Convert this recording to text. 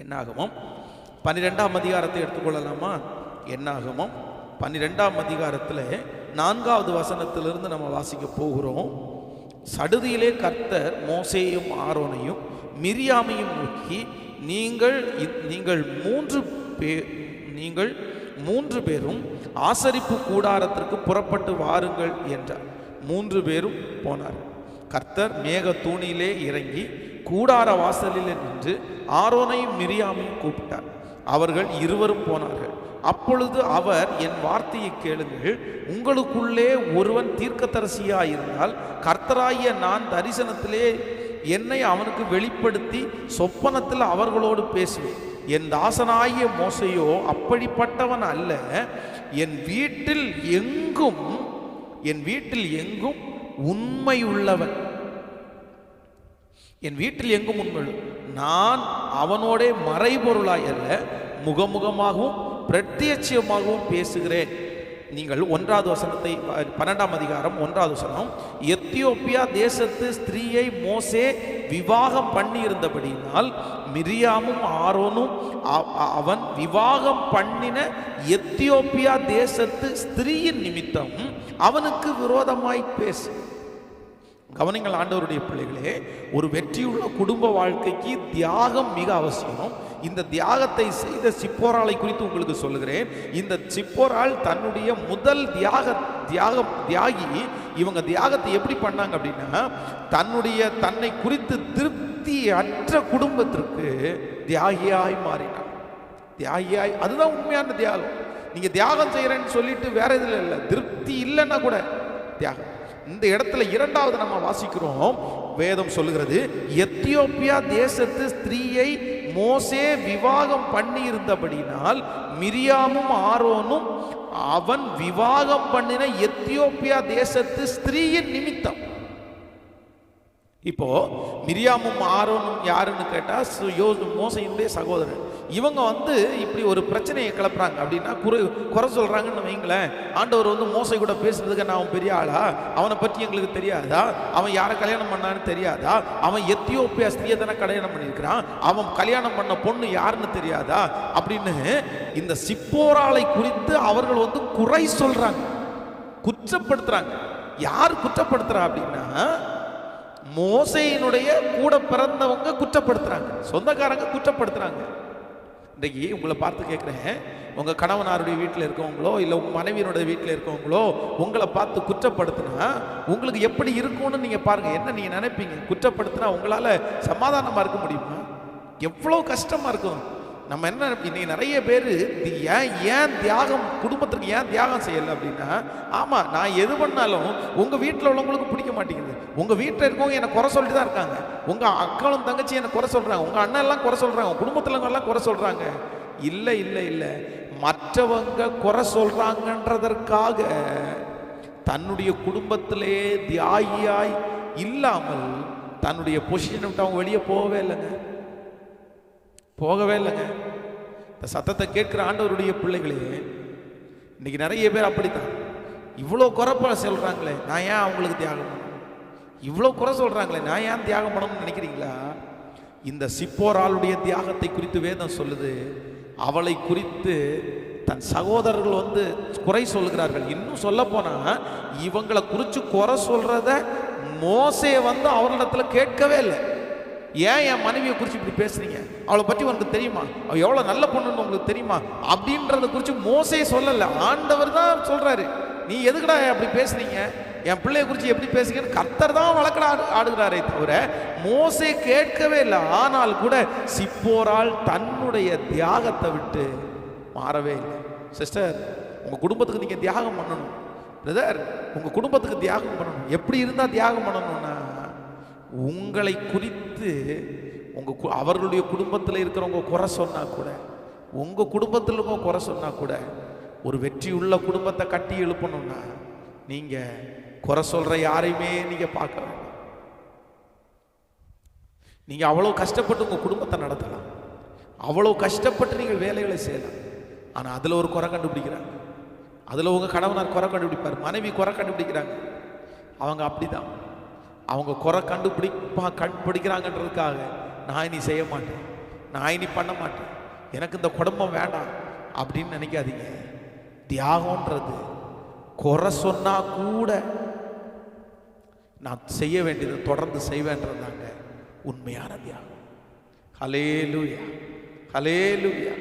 என்னாகமோ? பன்னிரெண்டாம் அதிகாரத்தை எடுத்துக்கொள்ளலாமா? என்னாகமம் பன்னிரெண்டாம் அதிகாரத்தில் நான்காவது வசனத்திலிருந்து நம்ம வாசிக்க போகிறோம். சடுதியிலே கர்த்தர் மோசேயும் ஆரோனையும் மிரியாமையும் நோக்கி நீங்கள் நீங்கள் மூன்று பே நீங்கள் மூன்று பேரும் ஆசரிப்பு கூடாரத்திற்கு புறப்பட்டு வாருங்கள் என்றார். மூன்று பேரும் போனார் கர்த்தர் மேக தூணிலே இறங்கி கூடார வாசலில் நின்று ஆரோனையும் மிரியாமையும் கூப்பிட்டார். அவர்கள் இருவரும் போனார்கள். அப்பொழுது அவர் என் வார்த்தையை கேளுங்கள். உங்களுக்குள்ளே ஒருவன் தீர்க்கதரிசியாயிருந்தால் கர்த்தராகிய நான் தரிசனத்திலே என்னை அவனுக்கு வெளிப்படுத்தி சொப்பனத்தில் அவர்களோடு பேசுவேன். என் தாசனாகிய மோசையோ அப்படிப்பட்டவன் அல்ல. என் வீட்டில் எங்கும் என் வீட்டில் எங்கும் உண்மையுள்ளவன். என் வீட்டில் எங்கும் உண்மை நான் அவனோடே மறைபொருளாய் அல்ல முகமுகமாகவும் பிரத்யட்சமாகவும் பேசுகிறேன். நீங்கள் ஒன்றாவது வசனத்தை பன்னெண்டாம் அதிகாரம் ஒன்றாவது வசனம் எத்தியோப்பியா தேசத்து ஸ்திரீயை மோசே விவாகம் பண்ணியிருந்தபடியினால் மிரியாமும் ஆரோனும் அவன் விவாகம் பண்ணின எத்தியோப்பியா தேசத்து ஸ்திரீயின் நிமித்தம் அவனுக்கு விரோதமாய் பேசு. கவனிங்கள் ஆண்டவருடைய பிள்ளைகளே ஒரு வெற்றியுள்ள குடும்ப வாழ்க்கைக்கு தியாகம் மிக அவசியம். இந்த தியாகத்தை செய்த சிப்போராளை குறித்து உங்களுக்கு சொல்லுகிறேன். இந்த சிப்போரால் தன்னுடைய முதல் தியாக தியாகம் தியாகி இவங்க தியாகத்தை எப்படி பண்ணாங்க அப்படின்னா தன்னுடைய தன்னை குறித்து திருப்தி அற்ற குடும்பத்திற்கு தியாகியாய் மாறினார் தியாகியாய் அதுதான் உண்மையான தியாகம். நீங்கள் தியாகம் செய்கிறேன்னு சொல்லிட்டு வேற இதில் இல்லை. திருப்தி இல்லைன்னா கூட தியாகம். இந்த இடத்துல இரண்டாவது நம்ம வாசிக்கிறோம். வேதம் சொல்லுகிறது எத்தியோப்பியா தேசத்து ஸ்திரீயை மோசே விவாகம் பண்ணி இருந்தபடினால் மிரியாமும் ஆரோனும் அவன் விவாகம் பண்ணின எத்தியோப்பியா தேசத்து ஸ்திரீயின் நிமித்தம். இப்போ மிரியாமும் ஆரோனும் யாருன்னு கேட்டா மோசையினுடைய சகோதரன் இவங்க வந்து இப்படி ஒரு பிரச்சனையை கிளப்புறாங்க. அப்படின்னா குறை குறை சொல்கிறாங்கன்னு வைங்களேன். ஆண்டவர் வந்து மோசை கூட பேசுறதுக்கு நான் அவன் பெரிய ஆளா? அவனை பற்றி எங்களுக்கு தெரியாதா? அவன் யாரை கல்யாணம் பண்ணான்னு தெரியாதா? அவன் எத்தியோப்பியா ஸ்திரியை தானே கல்யாணம் பண்ணியிருக்கிறான்? அவன் கல்யாணம் பண்ண பொண்ணு யாருன்னு தெரியாதா? அப்படின்னு இந்த சிப்போராளை குறித்து அவர்கள் வந்து குறை சொல்கிறாங்க குற்றப்படுத்துகிறாங்க யார் குற்றப்படுத்துறா அப்படின்னா மோசையினுடைய கூட பிறந்தவங்க குற்றப்படுத்துறாங்க. சொந்தக்காரங்க குற்றப்படுத்துறாங்க. இன்றைக்கி உங்களை பார்த்து கேட்குறேன். உங்கள் கணவனாருடைய வீட்டில் இருக்கவங்களோ இல்லை உங்கள் மனைவியினுடைய வீட்டில் இருக்கவங்களோ உங்களை பார்த்து குற்றப்படுத்தினா உங்களுக்கு எப்படி இருக்கும்னு நீங்கள் பாருங்கள் என்ன நீங்கள் நினைப்பீங்க? குற்றப்படுத்தினா உங்களால் சமாதானமாக இருக்க முடியுமா? எவ்வளோ கஷ்டமாக இருக்கும். நம்ம என்ன இன்னைக்கு நிறைய பேர் ஏன் ஏன் தியாகம் குடும்பத்திற்கு ஏன் தியாகம் செய்யலை அப்படின்னா ஆமாம் நான் எது பண்ணாலும் உங்கள் வீட்டில் உள்ளவங்களுக்கு பிடிக்க மாட்டேங்குது. உங்கள் வீட்டில் இருக்கவங்க என்னை குறை சொல்லிட்டு தான் இருக்காங்க. உங்கள் அக்காளும் தங்கச்சி என்னை குறை சொல்கிறாங்க உங்கள் அண்ணன் எல்லாம் குறை சொல்கிறாங்க குடும்பத்தில் எல்லாம் குறை சொல்கிறாங்க இல்லை இல்லை இல்லை. மற்றவங்க குறை சொல்கிறாங்கன்றதற்காக தன்னுடைய குடும்பத்திலே தியாகியாய் இல்லாமல் தன்னுடைய பொசிஷனை விட்டு அவங்க வெளியே போகவே இல்லைங்க. போகவே இல்லைங்க. இந்த சத்தத்தை கேட்குற ஆண்டவருடைய பிள்ளைகளே இன்னைக்கு நிறைய பேர் அப்படித்தான். இவ்வளோ குறைப்பாக சொல்கிறாங்களே நான் ஏன் அவங்களுக்கு தியாகம் பண்ணணும்? இவ்வளோ குறை சொல்கிறாங்களே நான் ஏன் தியாகம் பண்ணணும்னு நினைக்கிறீங்களா? இந்த சிப்போராளுடைய தியாகத்தை குறித்து வேதம் சொல்லுது. அவளை குறித்து தன் சகோதரர்கள் வந்து குறை சொல்கிறார்கள் இன்னும் சொல்ல போனால் இவங்களை குறித்து குறை சொல்கிறத மோசே வந்து அவர்களிடத்தில் கேட்கவே இல்லை. ஏன் என் மனைவியை குறித்து இப்படி பேசுறீங்க? அவளை பற்றி உனக்கு தெரியுமா? அவள் எவ்வளோ நல்ல பொண்ணுன்னு உங்களுக்கு தெரியுமா? அப்படின்றத குறித்து மோசே சொல்லலை. ஆண்டவர் தான் சொல்கிறாரு நீ எதுக்குடா அப்படி பேசுறீங்க? என் பிள்ளையை குறித்து எப்படி பேசுறீங்கன்னு கர்த்தர் தான் வளர்க்கட ஆடு ஆடுகிறாரே தவிர மோசே கேட்கவே இல்லை. ஆனால் கூட சிப்போரால் தன்னுடைய தியாகத்தை விட்டு மாறவே இல்லை. சிஸ்டர் உங்கள் குடும்பத்துக்கு நீங்கள் தியாகம் பண்ணணும். பிரதர் உங்கள் குடும்பத்துக்கு தியாகம் பண்ணணும். எப்படி இருந்தால் தியாகம் பண்ணணும்னா உங்களை குறித்து உங்கள் கு- அவர்களுடைய குடும்பத்தில் இருக்கிறவங்க குறை சொன்னா கூட உங்கள் குடும்பத்தில் இருக்கவங்க குறை சொன்னா கூட ஒரு வெற்றி உள்ள குடும்பத்தை கட்டி எழுப்பணும்னா நீங்கள் குறை சொல்கிற யாரையுமே நீங்கள் பார்க்க வேண்டாம். நீங்கள் அவ்வளோ கஷ்டப்பட்டு உங்கள் குடும்பத்தை நடத்தலாம். அவ்வளோ கஷ்டப்பட்டு நீங்கள் வேலைகளை செய்யலாம். ஆனால் அதில் ஒரு குறை கண்டுபிடிக்கிறாங்க. அதில் உங்கள் கணவனார் குறை கண்டுபிடிப்பார் மனைவி குறை கண்டுபிடிக்கிறாங்க. அவங்க அப்படிதான். அவங்க குறை கண்டுபிடிப்பா கண்டுபிடிக்கிறாங்கன்றதுக்காக நான் இனி செய்ய மாட்டேன். நான் இனி பண்ண மாட்டேன். எனக்கு இந்த குடும்பம் வேண்டாம் அப்படின்னு நினைக்காதீங்க. தியாகன்றது குறை சொன்னால் கூட நான் செய்ய வேண்டியதை தொடர்ந்து செய்வேன்றதாங்க உண்மையான தியாகம். Hallelujah hallelujah